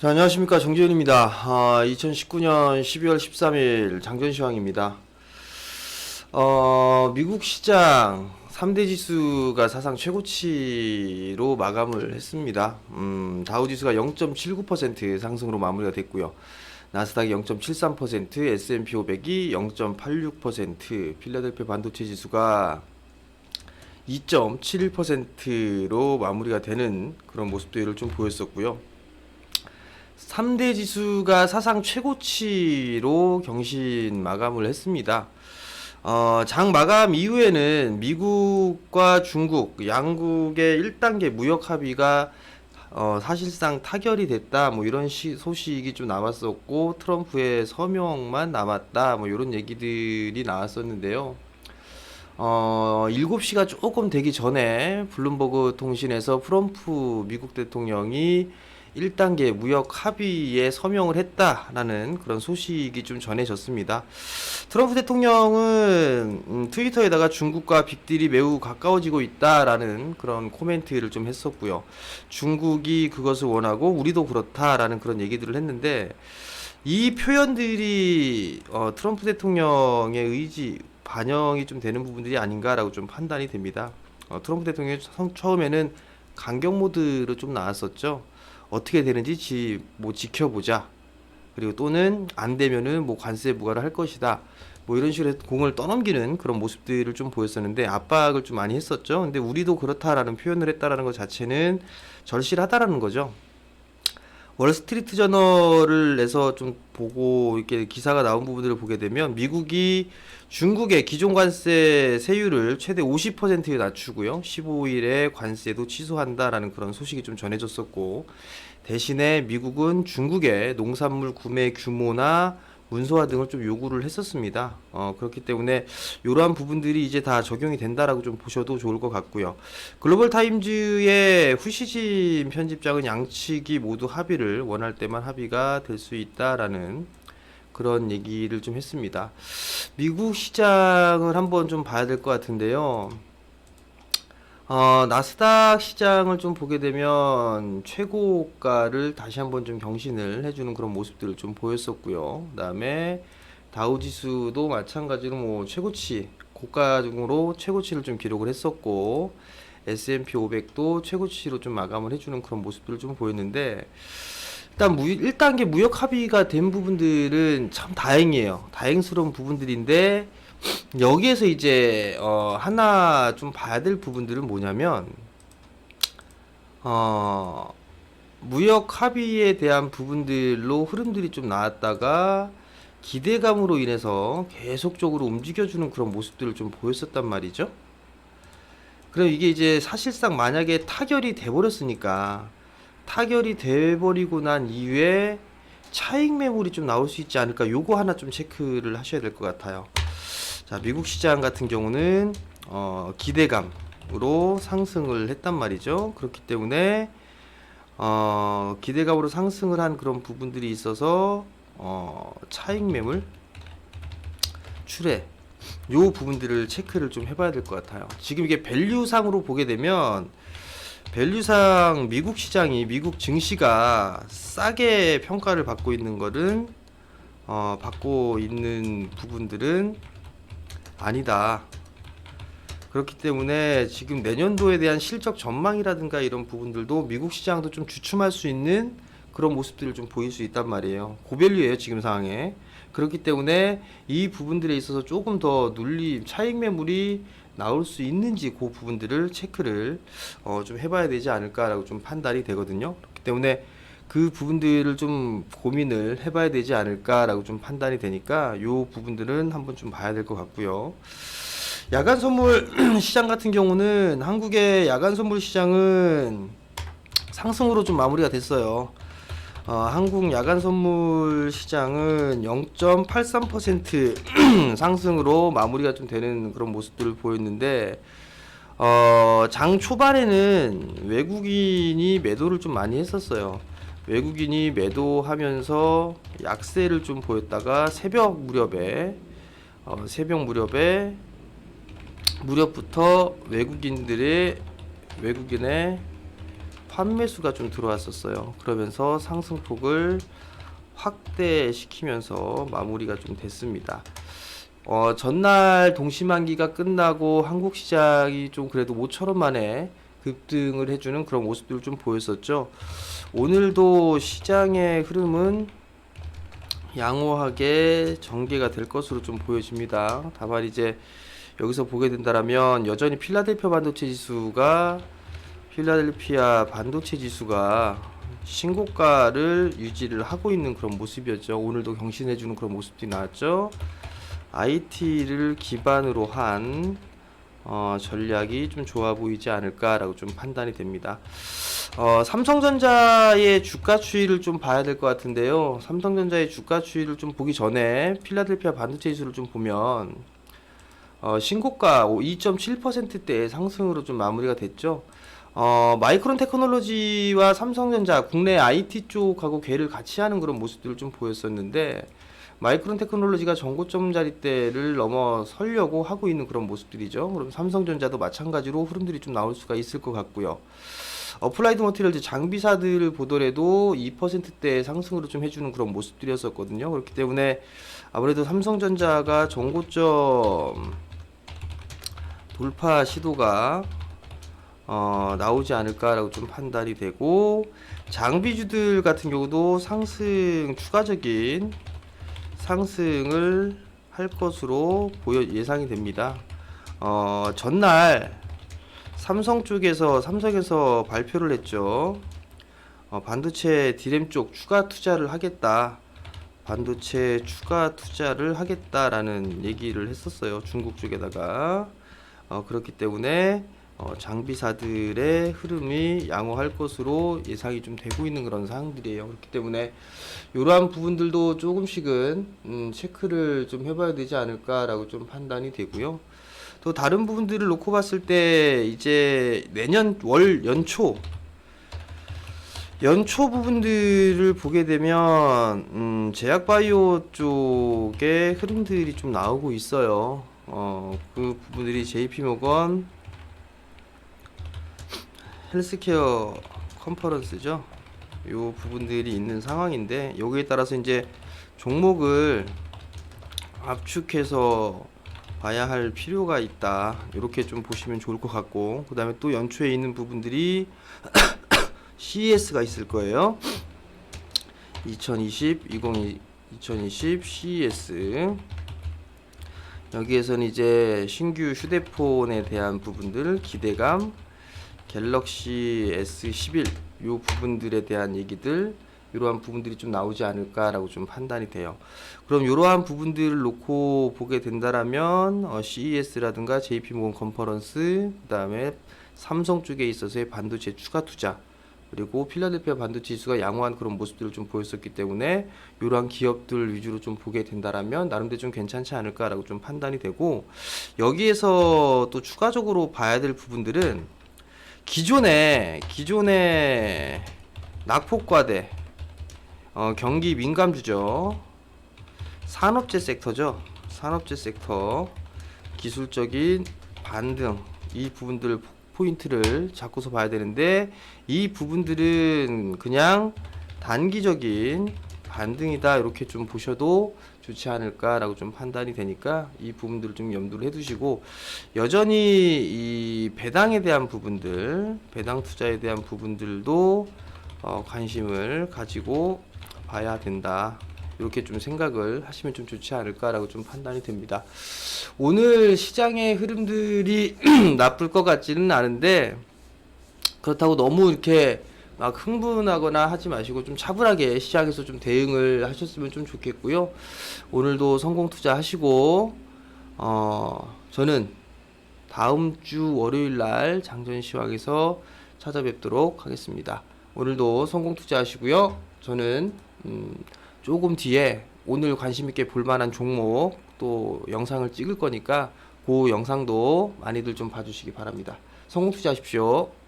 자, 안녕하십니까. 정재윤입니다. 아, 2019년 12월 13일 장전시황입니다. 어, 미국 시장 3대 지수가 사상 최고치로 마감을 했습니다. 음, 다우 지수가 0.79% 상승으로 마무리가 됐고요. 나스닥이 0.73%, S&P 500이 0.86%, 필라델피아 반도체 지수가 2.71%로 마무리가 되는 그런 모습들을 좀 보였었고요. 3대 지수가 사상 최고치로 경신 마감을 했습니다. 어, 장 마감 이후에는 미국과 중국 양국의 1단계 무역 합의가 어, 사실상 타결이 됐다 뭐 이런 시, 소식이 좀 나왔었고 트럼프의 서명만 남았다 뭐 이런 얘기들이 나왔었는데요. 어, 7시가 조금 되기 전에 블룸버그 통신에서 트럼프 미국 대통령이 1단계 무역 합의에 서명을 했다라는 그런 소식이 좀 전해졌습니다. 트럼프 대통령은 음, 트위터에다가 중국과 빅딜이 매우 가까워지고 있다라는 그런 코멘트를 좀 했었고요. 중국이 그것을 원하고 우리도 그렇다라는 그런 얘기들을 했는데 이 표현들이 어, 트럼프 대통령의 의지 반영이 좀 되는 부분들이 아닌가라고 좀 판단이 됩니다. 어, 트럼프 대통령이 처- 처음에는 강경 모드로 좀 나왔었죠. 어떻게 되는지 지, 뭐 지켜보자. 그리고 또는 안 되면은 뭐 관세 부과를 할 것이다. 뭐 이런 식으로 공을 떠넘기는 그런 모습들을 좀 보였었는데 압박을 좀 많이 했었죠. 근데 우리도 그렇다라는 표현을 했다라는 것 자체는 절실하다라는 거죠. 월스트리트 저널을 내서 좀 보고 이렇게 기사가 나온 부분들을 보게 되면 미국이 중국의 기존 관세 세율을 최대 50%에 낮추고요. 15일에 관세도 취소한다라는 그런 소식이 좀 전해졌었고 대신에 미국은 중국의 농산물 구매 규모나 문서화 등을 좀 요구를 했었습니다. 어, 그렇기 때문에 이러한 부분들이 이제 다 적용이 된다라고 좀 보셔도 좋을 것 같고요. 글로벌 타임즈의 후시진 편집장은 양측이 모두 합의를 원할 때만 합의가 될 수 있다라는 그런 얘기를 좀 했습니다. 미국 시장을 한번 좀 봐야 될 것 같은데요. 어, 나스닥 시장을 좀 보게 되면 최고가를 다시 한번 좀 경신을 해주는 그런 모습들을 좀 보였었고요. 그다음에 다우 지수도 마찬가지로 뭐 최고치 고가 중으로 최고치를 좀 기록을 했었고 S&P 500도 최고치로 좀 마감을 해주는 그런 모습들을 좀 보였는데 일단 무, 1단계 무역 합의가 된 부분들은 참 다행이에요. 다행스러운 부분들인데 여기에서 이제 어 하나 좀 봐야 될 부분들은 뭐냐면 어 무역 합의에 대한 부분들로 흐름들이 좀 나왔다가 기대감으로 인해서 계속적으로 움직여주는 그런 모습들을 좀 보였었단 말이죠. 그럼 이게 이제 사실상 만약에 타결이 돼버렸으니까 타결이 돼버리고 난 이후에 차익 매물이 좀 나올 수 있지 않을까 요거 하나 좀 체크를 하셔야 될 것 같아요. 자, 미국 시장 같은 경우는 어, 기대감으로 상승을 했단 말이죠. 그렇기 때문에 어, 기대감으로 상승을 한 그런 부분들이 있어서 어, 차익 매물 출회 요 부분들을 체크를 좀 해봐야 될 것 같아요. 지금 이게 밸류상으로 보게 되면 밸류상 미국 시장이 미국 증시가 싸게 평가를 받고 있는 거는 어, 받고 있는 부분들은 아니다. 그렇기 때문에 지금 내년도에 대한 실적 전망이라든가 이런 부분들도 미국 시장도 좀 주춤할 수 있는 그런 모습들을 좀 보일 수 있단 말이에요. 고밸류예요 지금 상황에. 그렇기 때문에 이 부분들에 있어서 조금 더 눌림, 차익 매물이 나올 수 있는지 그 부분들을 체크를 어, 좀 해봐야 되지 않을까라고 좀 판단이 되거든요. 그렇기 때문에 그 부분들을 좀 고민을 해봐야 되지 않을까라고 좀 판단이 되니까 요 부분들은 한번 좀 봐야 될 것 같고요. 야간 선물 시장 같은 경우는 한국의 야간 선물 시장은 상승으로 좀 마무리가 됐어요. 어, 한국 야간 선물 시장은 0.83% 상승으로 마무리가 좀 되는 그런 모습들을 보였는데 어, 장 초반에는 외국인이 매도를 좀 많이 했었어요. 외국인이 매도하면서 약세를 좀 보였다가 새벽 무렵에 어, 새벽 무렵에 무렵부터 외국인들의 외국인의 환매수가 좀 들어왔었어요. 그러면서 상승폭을 확대시키면서 마무리가 좀 됐습니다. 어, 전날 동시만기가 끝나고 한국 시장이 좀 그래도 모처럼 만에 급등을 해주는 그런 모습들을 좀 보였었죠. 오늘도 시장의 흐름은 양호하게 전개가 될 것으로 좀 보여집니다. 다만 이제 여기서 보게 된다라면 여전히 필라델피아 반도체 지수가 필라델피아 반도체 지수가 신고가를 유지를 하고 있는 그런 모습이었죠. 오늘도 경신해주는 그런 모습들이 나왔죠. IT를 기반으로 한 어, 전략이 좀 좋아 보이지 않을까라고 좀 판단이 됩니다. 어, 삼성전자의 주가 추이를 좀 봐야 될 것 같은데요. 삼성전자의 주가 추이를 좀 보기 전에 필라델피아 반도체 지수를 좀 보면 어, 신고가 2.7%대의 상승으로 좀 마무리가 됐죠. 어, 마이크론 테크놀로지와 삼성전자 국내 IT 쪽하고 궤를 같이 하는 그런 모습들을 좀 보였었는데 마이크론 테크놀로지가 전고점 자리대를 넘어서려고 하고 있는 그런 모습들이죠. 그럼 삼성전자도 마찬가지로 흐름들이 좀 나올 수가 있을 것 같고요. 어플라이드 머티리얼즈 장비사들을 보더라도 2%대 상승으로 좀 해주는 그런 모습들이었었거든요. 그렇기 때문에 아무래도 삼성전자가 전고점 돌파 시도가 어, 나오지 않을까라고 좀 판단이 되고 장비주들 같은 경우도 상승 추가적인 상승을 할 것으로 보여 예상이 됩니다. 어, 전날 삼성 쪽에서 삼성에서 발표를 했죠. 어, 반도체 디램 쪽 추가 투자를 하겠다. 반도체 추가 투자를 하겠다라는 얘기를 했었어요. 중국 쪽에다가. 어, 그렇기 때문에 어, 장비사들의 흐름이 양호할 것으로 예상이 좀 되고 있는 그런 상황들이에요. 그렇기 때문에 이러한 부분들도 조금씩은 음, 체크를 좀 해봐야 되지 않을까라고 좀 판단이 되고요. 또 다른 부분들을 놓고 봤을 때 이제 내년 월 연초 연초 부분들을 보게 되면 음, 제약바이오 쪽의 흐름들이 좀 나오고 있어요. 어, 그 부분들이 JP모건 헬스케어 컨퍼런스죠. 요 부분들이 있는 상황인데 여기에 따라서 이제 종목을 압축해서 봐야 할 필요가 있다. 이렇게 좀 보시면 좋을 것 같고 그 다음에 또 연초에 있는 부분들이 CES가 있을 거예요. 2020, 2020, 2020 CES 여기에서는 이제 신규 휴대폰에 대한 부분들 기대감 갤럭시 S11 요 부분들에 대한 얘기들 이러한 부분들이 좀 나오지 않을까라고 좀 판단이 돼요. 그럼 이러한 부분들을 놓고 보게 된다라면 어, CES라든가 JP모건 컨퍼런스 그다음에 삼성 쪽에 있어서의 반도체 추가 투자 그리고 필라델피아 반도체 지수가 양호한 그런 모습들을 좀 보였었기 때문에 이러한 기업들 위주로 좀 보게 된다라면 나름대로 좀 괜찮지 않을까라고 좀 판단이 되고 여기에서 또 추가적으로 봐야 될 부분들은 기존에 기존에 낙폭과대 어, 경기 민감주죠. 산업재 섹터죠. 산업재 섹터 기술적인 반등 이 부분들 포인트를 잡고서 봐야 되는데 이 부분들은 그냥 단기적인 반등이다 이렇게 좀 보셔도 좋지 않을까라고 좀 판단이 되니까 이 부분들을 좀 염두를 해두시고 여전히 이 배당에 대한 부분들 배당 투자에 대한 부분들도 어, 관심을 가지고 봐야 된다 이렇게 좀 생각을 하시면 좀 좋지 않을까라고 좀 판단이 됩니다. 오늘 시장의 흐름들이 나쁠 것 같지는 않은데 그렇다고 너무 이렇게 막 흥분하거나 하지 마시고 좀 차분하게 시장에서 좀 대응을 하셨으면 좀 좋겠고요. 오늘도 성공 투자하시고 어 저는 다음 주 월요일 날 장전 시황에서 찾아뵙도록 하겠습니다. 오늘도 성공 투자하시고요. 저는 음 조금 뒤에 오늘 관심 있게 볼 만한 종목 또 영상을 찍을 거니까 그 영상도 많이들 좀 봐주시기 바랍니다. 성공 투자하십시오.